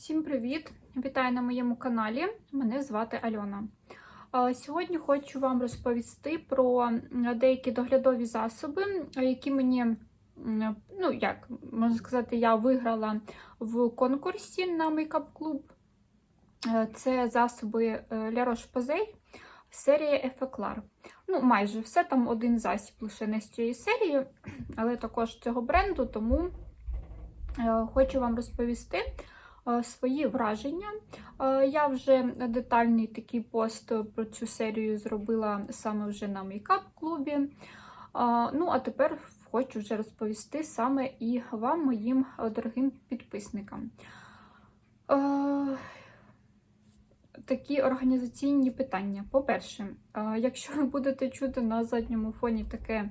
Всім привіт! Вітаю на моєму каналі. Мене звати Альона. Сьогодні хочу вам розповісти про деякі доглядові засоби, які мені, ну як можна сказати, я виграла в конкурсі на Club. Е, Це засоби е, La Roche-Posay, серія Effeclar. Ну, майже все, там один засіб лише не з цієї серії, але також цього бренду, тому е, хочу вам розповісти е, свої враження. Е, Я вже детальний такий пост про цю серію зробила саме вже на мейкап-клубі. Е, Ну, а тепер хочу вже розповісти саме і вам, моїм е, дорогим підписникам. Е, Такі організаційні питання. По-перше, е, якщо ви будете чути на задньому фоні таке, е,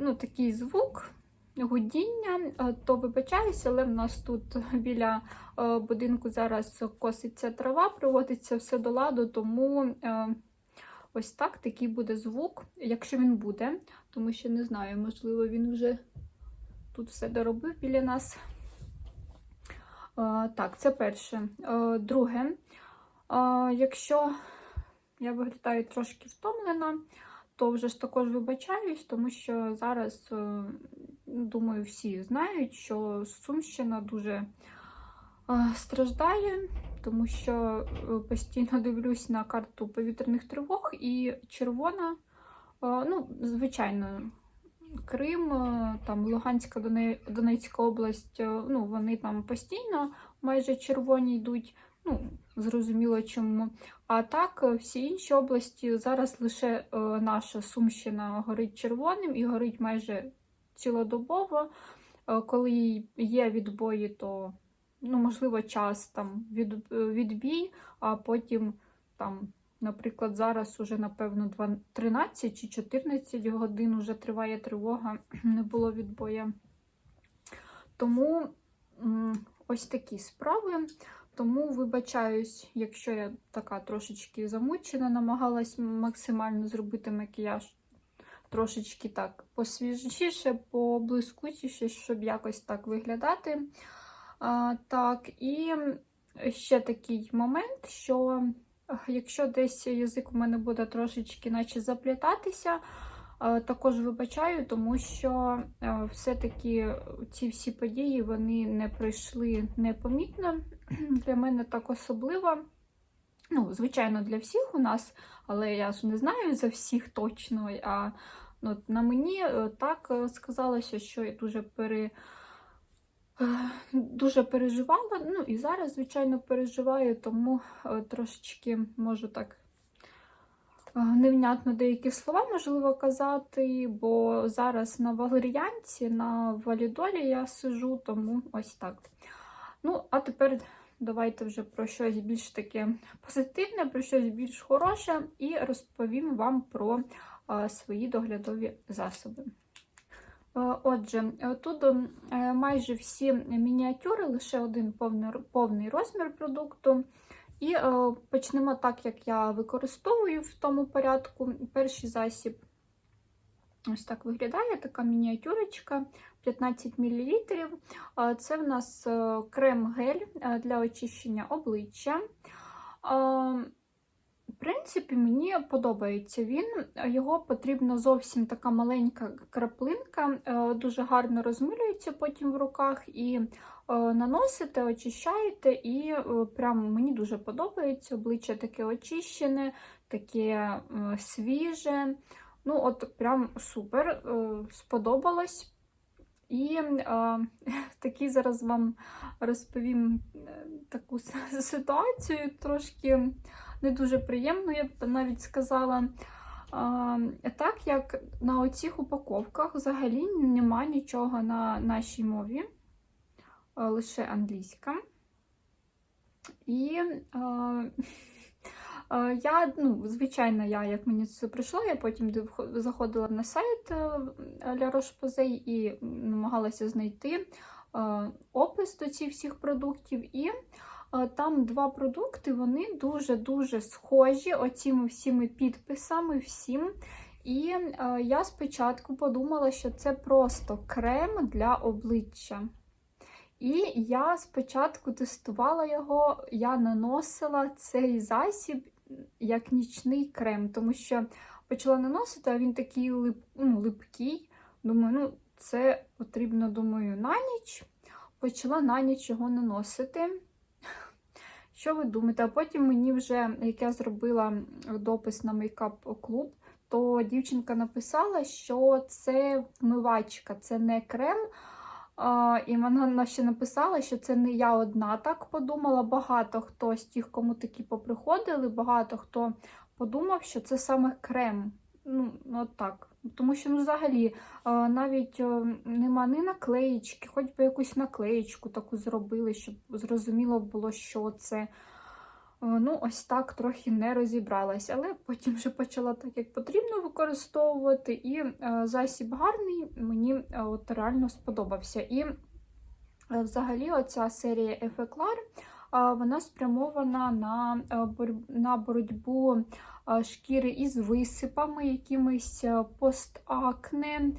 ну, такий звук, гудіння, е, то вибачаюся, але в нас тут біля е, будинку зараз коситься трава, приводиться все до ладу, тому е, ось так такий буде звук, якщо він буде, тому що не знаю, можливо, він вже тут все доробив біля нас. Так, це перше. Друге, якщо я виглядаю трошки втомлена, то вже ж також вибачаюсь, тому що зараз, е, думаю, всі знають, що Сумщина дуже е, страждає, тому що е, постійно дивлюсь на карту повітряних тривог і червона, ну, звичайно, Крим, там Луганська, Донецька область, ну, вони там постійно майже червоні йдуть. Ну, зрозуміло чому. А так, е, всі інші області зараз лише е, наша Сумщина горить червоним і горить майже цілодобово. Е, коли є відбої, то ну, можливо час там від, відбій, а потім там. Наприклад, зараз уже, напевно, 13 чи 14 годин вже триває тривога, не було відбоя. Тому ось такі справи. Тому вибачаюсь, якщо я така трошечки замучена, намагалась максимально зробити макіяж трошечки так посвіжіше, поблискучіше, щоб якось так виглядати. А, так, і ще такий момент, що е, якщо десь язик у мене буде трошечки наче заплітатися, е, також вибачаю, тому що е, все-таки ці всі події вони не пройшли непомітно. Для мене так особливо. Ну, звичайно, для всіх у нас, але я ж не знаю за всіх точно. А ну, от на мені е, так е, сказалося, що я дуже пере. е, Дуже переживала, ну і зараз, звичайно, переживаю, тому трошечки можу так невнятно деякі слова можливо казати, бо зараз на валеріанці, на валідолі я сижу, тому ось так. Ну, а тепер давайте вже про щось більш таке позитивне, про щось більш хороше, і розповім вам про свої доглядові засоби. Отже, тут е, майже всі мініатюри, лише один повний, повний розмір продукту. І е, почнемо так, як я використовую в тому порядку. Перший засіб ось так виглядає, така мініатюрочка 15 мл. Це в нас е, крем-гель е, для очищення обличчя. В принципі, мені подобається він. Його потрібно зовсім така маленька краплинка, е, дуже гарно розмилюється потім в руках і наносите, очищаєте, і прям мені дуже подобається. Обличчя таке очищене, таке свіже. Ну, от прям супер, сподобалось. І е, такий зараз вам розповім е, таку ситуацію, трошки не дуже приємно, я б навіть сказала. А, так як на оцих упаковках взагалі нема нічого на нашій мові, лише англійська. І а, а, я, ну, звичайно, я, як мені це прийшло, я потім заходила на сайт е, La Roche-Posay і намагалася знайти е, опис до цих всіх продуктів. І е, там два продукти, вони дуже-дуже схожі оціми всіми підписами, всім. І е, я спочатку подумала, що це просто крем для обличчя. І я спочатку тестувала його, я наносила цей засіб як нічний крем, тому що почала наносити, а він такий лип, ну, липкий. Думаю, ну це потрібно, думаю, на ніч. Почала на ніч його наносити. Що ви думаєте? А потім мені вже, як я зробила допис на мейкап клуб, то дівчинка написала, що це вмивачка, це не крем. А, і вона ще написала, що це не я одна так подумала. Багато хто з тих, кому такі поприходили, багато хто подумав, що це саме крем. Ну, от так. Тому що ну, взагалі навіть нема ні наклеїчки, хоч би якусь наклеїчку таку зробили, щоб зрозуміло було, що це. Ну, ось так трохи не розібралась, але потім вже почала так, як потрібно використовувати. І засіб гарний, мені от реально сподобався. І взагалі, оця серія Ефеклар вона спрямована на, на боротьбу шкіри із висипами, якимись постакне,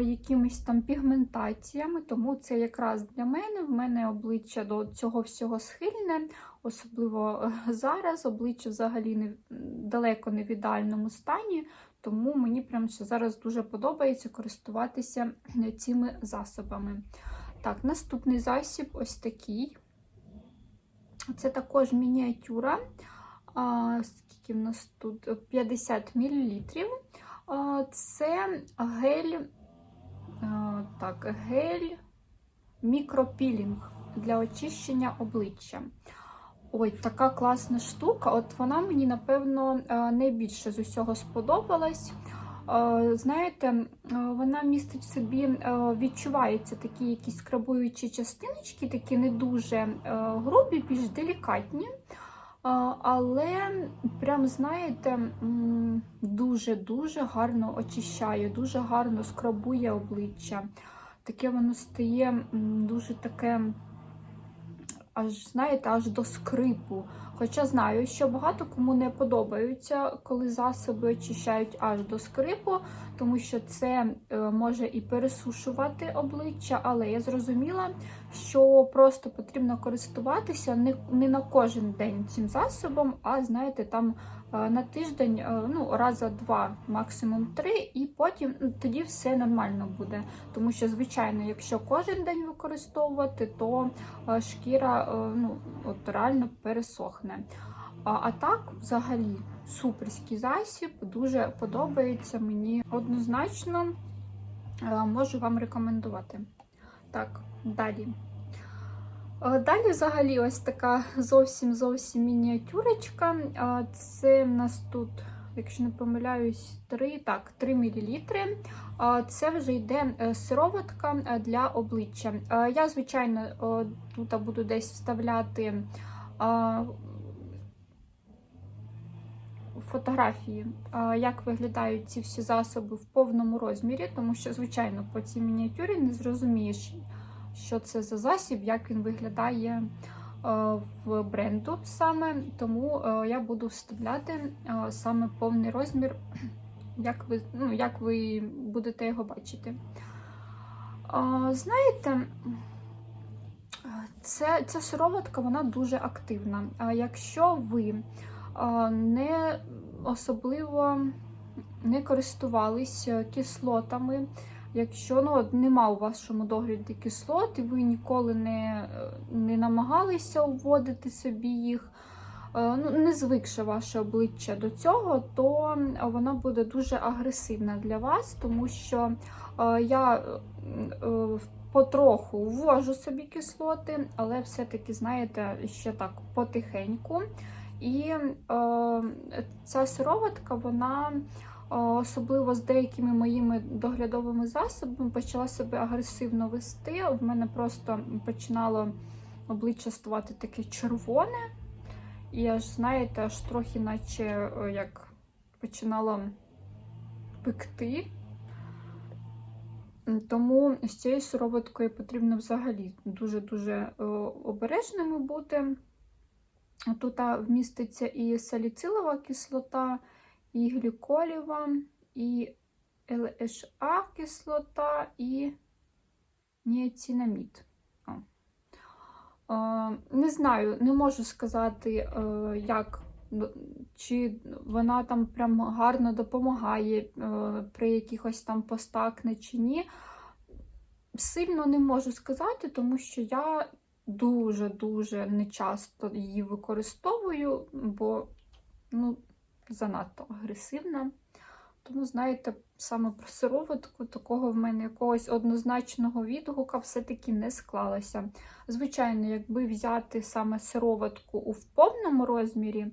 якимись там пігментаціями. Тому це якраз для мене. В мене обличчя до цього всього схильне, особливо зараз. Обличчя взагалі не, далеко не в ідеальному стані. Тому мені прямо ще зараз дуже подобається користуватися цими засобами. Так, наступний засіб ось такий. Це також мініатюра. Скільки в нас тут 50 мл. Це гель, так, гель мікропілінг для очищення обличчя. Ой, така класна штука. От вона мені, напевно, найбільше з усього сподобалась. Знаєте, вона містить в собі, відчуваються такі якісь скрабуючі частиночки, такі не дуже грубі, більш делікатні. Але, прям, знаєте, дуже-дуже гарно очищає, дуже гарно скрабує обличчя. Таке воно стає дуже таке, аж, знаєте, аж до скрипу. Хоча знаю, що багато кому не подобаються, коли засоби очищають аж до скрипу, тому що це е, може і пересушувати обличчя, але я зрозуміла, що просто потрібно користуватися не на кожен день цим засобом, а знаєте, там на тиждень е, ну, раза два, максимум три, і потім ну, тоді все нормально буде. Тому що, звичайно, якщо кожен день використовувати, то шкіра ну, от реально пересохне. А так, взагалі, суперський засіб, дуже подобається мені однозначно можу вам рекомендувати. Так, далі. Далі, взагалі, ось така зовсім зовсім мініатюрочка. Це в нас тут, якщо не помиляюсь, 3 так, 3 мл. Це вже йде е, сироватка е, для обличчя. Я, звичайно, тут буду десь вставляти фотографії, як виглядають ці всі засоби в повному розмірі, тому що, звичайно, по цій мініатюрі не зрозумієш, що це за засіб, як він виглядає в бренду саме. Тому я буду вставляти саме повний розмір, як ви, ну, як ви будете його бачити. Знаєте, це, ця сироватка вона дуже активна. Якщо ви не особливо не користувалися кислотами. Якщо ну, нема у вашому догляді кислот, і ви ніколи не не намагалися вводити собі їх, е, ну, не звикше ваше обличчя до цього, то вона буде дуже агресивна для вас, тому що е, я е, потроху ввожу собі кислоти, але все-таки, знаєте, ще так потихеньку. І е, ця сироватка, вона особливо з деякими моїми доглядовими засобами почала себе агресивно вести. В мене просто починало обличчя ставати таке червоне. І аж, знаєте, аж трохи, наче е, як починало пекти. Тому з цією сироваткою потрібно взагалі дуже-дуже е, обережними бути. Тут вміститься і саліцилова кислота, і гліколєва, і ЛША кислота, і ніацинамід. О, Не знаю, не можу сказати, е, як, чи вона там прям гарно допомагає е, при якихось там постакне чи ні. Сильно не можу сказати, тому що я дуже-дуже нечасто її використовую, бо ну, занадто агресивна. Тому, знаєте, саме про сироватку такого в мене якогось однозначного відгука все-таки не склалося. Звичайно, якби взяти саме сироватку у повному розмірі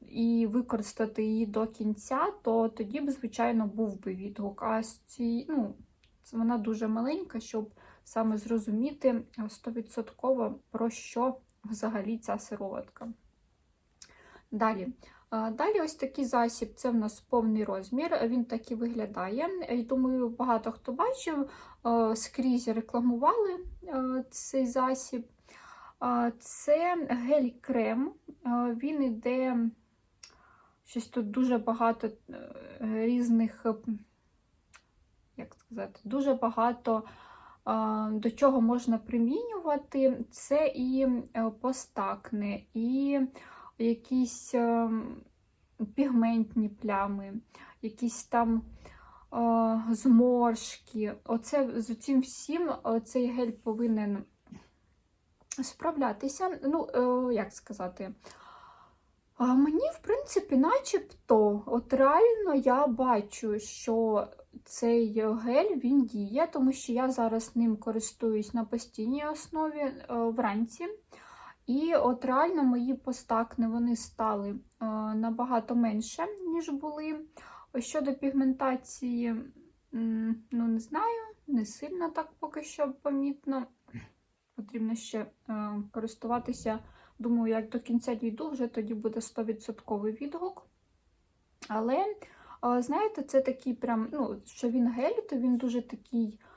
і використати її до кінця, то тоді б, звичайно, був би відгук. А з ну, вона дуже маленька, щоб саме зрозуміти 100% про що взагалі ця сироватка. Далі. Далі ось такий засіб, це в нас повний розмір, він так і виглядає. Думаю, багато хто бачив, скрізь рекламували цей засіб. Це гель-крем, він іде щось тут дуже багато е, різних, як сказати, дуже багато до чого можна примінювати. Це і е, постакне, і якісь ем, пігментні плями, якісь там е, зморшки. Оце з цим всім цей гель повинен справлятися. Ну, е, як сказати, мені, в принципі, начебто, от реально я бачу, що цей гель він діє, тому що я зараз ним користуюсь на постійній основі е, вранці. І от реально мої постакни вони стали е, набагато менше, ніж були. Щодо пігментації, ну, не знаю, не сильно так поки що помітно. Потрібно ще е, користуватися. Думаю, як до кінця дійду, вже тоді буде 100% відгук. Але, знаєте, це такий прям, ну, що він гель, то він дуже такий е,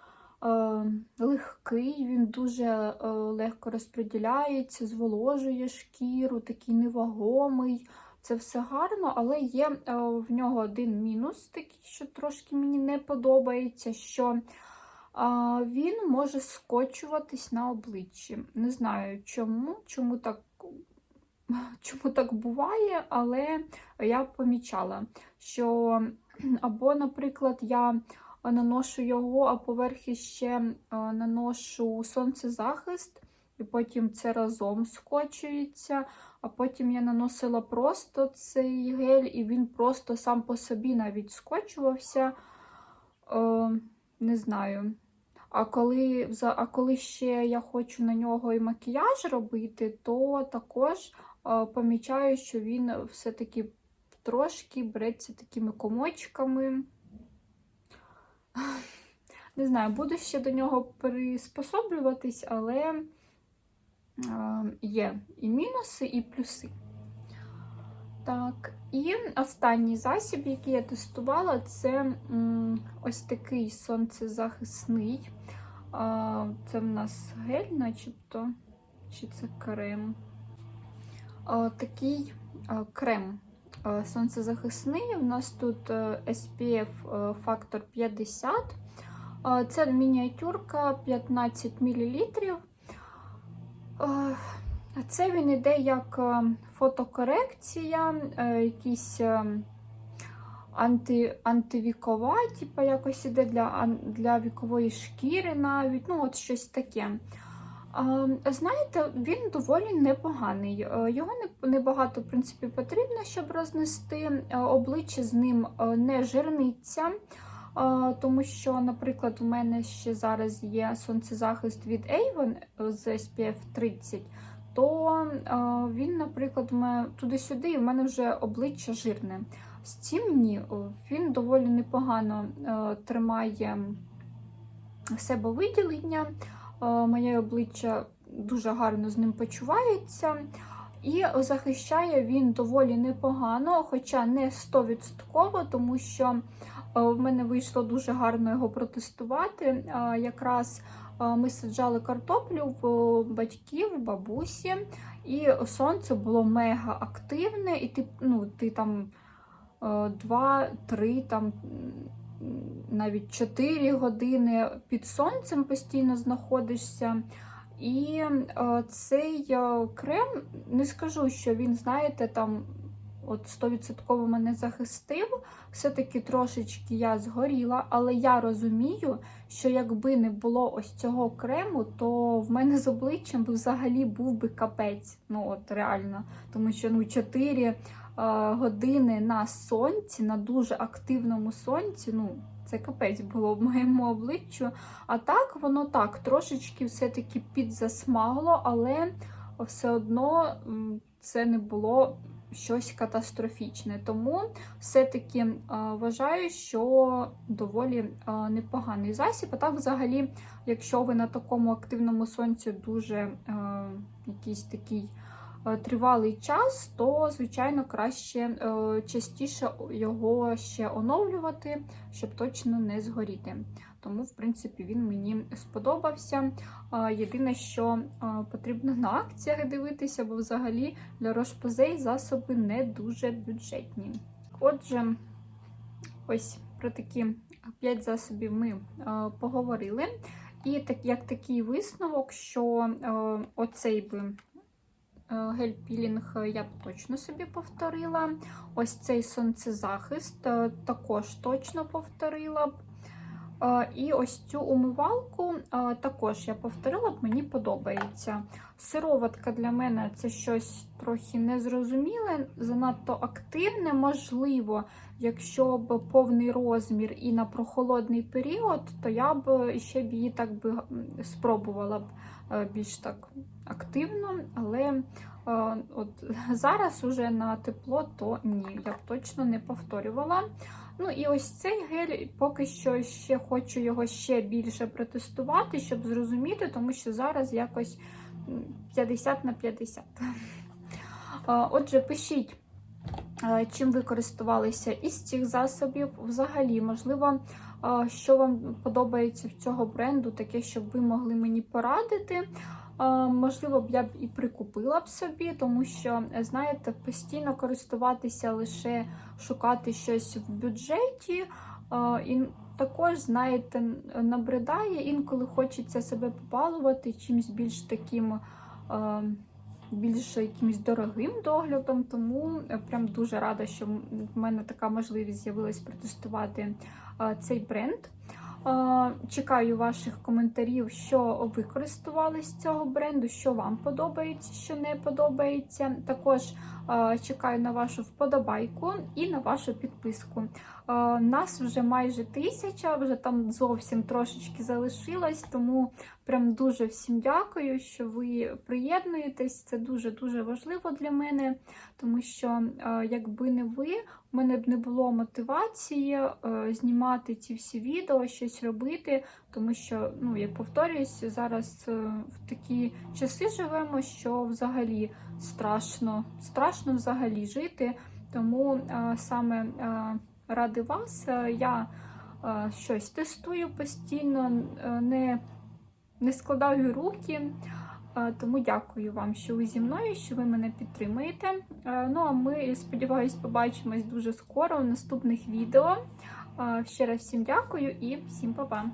легкий, він дуже е, легко розподіляється, зволожує шкіру, такий невагомий. Це все гарно, але є е, в нього один мінус, такий, що трошки мені не подобається, що е, він може скочуватись на обличчі. Не знаю чому, чому так. Чому так буває, але я помічала, що або, наприклад, я наношу його, а поверхи ще наношу сонцезахист, і потім це разом скочується. А потім я наносила просто цей гель, і він просто сам по собі навіть скочувався. Е, Не знаю. А коли а коли ще я хочу на нього і макіяж робити, то також е, помічаю, що він все-таки трошки береться такими комочками. Не знаю, буду ще до нього приспособлюватись, але е, є і мінуси, і плюси. Так, і останній засіб, який я тестувала, це ось такий сонцезахисний. Це в нас гель, начебто, чи це крем. Такий крем сонцезахисний. У нас тут е, SPF е, фактор 50. Це мініатюрка 15 мл. Це він іде як е, фотокорекція, якісь анти, антивікова, типу якось іде для для вікової шкіри навіть, ну от щось таке. Знаєте, він доволі непоганий. Е, його небагато в принципі, потрібно, щоб рознести. Е, обличчя з ним е, не жирниться, тому що, наприклад, у мене ще зараз є сонцезахист від Avon з SPF 30, то він, наприклад, туди-сюди, і в мене вже обличчя жирне. З цим ні, він доволі непогано тримає себовиділення. Е, моє обличчя дуже гарно з ним почувається. І захищає він доволі непогано, хоча не 100%, тому що е, в мене вийшло дуже гарно його протестувати. Е, якраз ми саджали картоплю в батьків, бабусі, і сонце було мега активне, і ти ну, ти там 2-3 там навіть 4 години під сонцем постійно знаходишся. І е, цей е, крем, не скажу, що він, знаєте, там от 100% мене захистив. Все-таки трошечки я згоріла, але я розумію, що якби не було ось цього крему, то в мене з обличчям взагалі був би капець. Ну от реально. Тому що ну 4 е, години на сонці, на дуже активному сонці, ну. Це капець було в моєму обличчю. А так, воно так, трошечки все-таки підзасмагло, але все одно це не було щось катастрофічне. Тому все-таки е, вважаю, що доволі е, непоганий засіб. А так, взагалі, якщо ви на такому активному сонці дуже е, якийсь такий е, тривалий час, то, звичайно, краще е, частіше його ще оновлювати, щоб точно не згоріти. Тому, в принципі, він мені сподобався. Єдине, що потрібно на акціях дивитися, бо взагалі для Рошпозей засоби не дуже бюджетні. Отже, ось про такі 5 засобів ми поговорили. І так, як такий висновок, що оцей би гель-пілінг я б точно собі повторила. Ось цей сонцезахист також точно повторила б. Е, І ось цю умивалку е, також я повторила, б, мені подобається. Сироватка для мене це щось трохи незрозуміле, занадто активне. Можливо, якщо б повний розмір і на прохолодний період, то я б ще б її так би спробувала б е, більш так активно, але е, от зараз уже на тепло, то ні, я б точно не повторювала. Ну і ось цей гель, поки що ще хочу його ще більше протестувати, щоб зрозуміти, тому що зараз якось 50 на 50. А, Отже, пишіть, е, чим ви користувалися із цих засобів. Взагалі, можливо, е, що вам подобається в цього бренду, таке, щоб ви могли мені порадити. Е, Можливо, б я б і прикупила б собі, тому що, знаєте, постійно користуватися лише шукати щось в бюджеті. е, І також, знаєте, набридає, інколи хочеться себе побалувати чимось більш таким. е, Більш якимось дорогим доглядом, тому прям дуже рада, що в мене така можливість з'явилась протестувати цей бренд. Чекаю ваших коментарів, що ви користували з цього бренду, що вам подобається, що не подобається. Також чекаю на вашу вподобайку і на вашу підписку. Нас вже майже тисяча, вже там зовсім трошечки залишилось, тому прям дуже всім дякую, що ви приєднуєтесь. Це дуже-дуже важливо для мене, тому що якби не ви, у мене б не було мотивації знімати ці всі відео, щось робити, тому що, ну, я повторююсь, зараз е, в такі часи живемо, що взагалі страшно, страшно взагалі жити. Тому е, саме е, ради вас я щось тестую постійно, не, не складаю руки. Тому дякую вам, що ви зі мною, що ви мене підтримуєте. Ну а ми, сподіваюсь, побачимось дуже скоро у наступних відео. Ще раз всім дякую і всім па-па!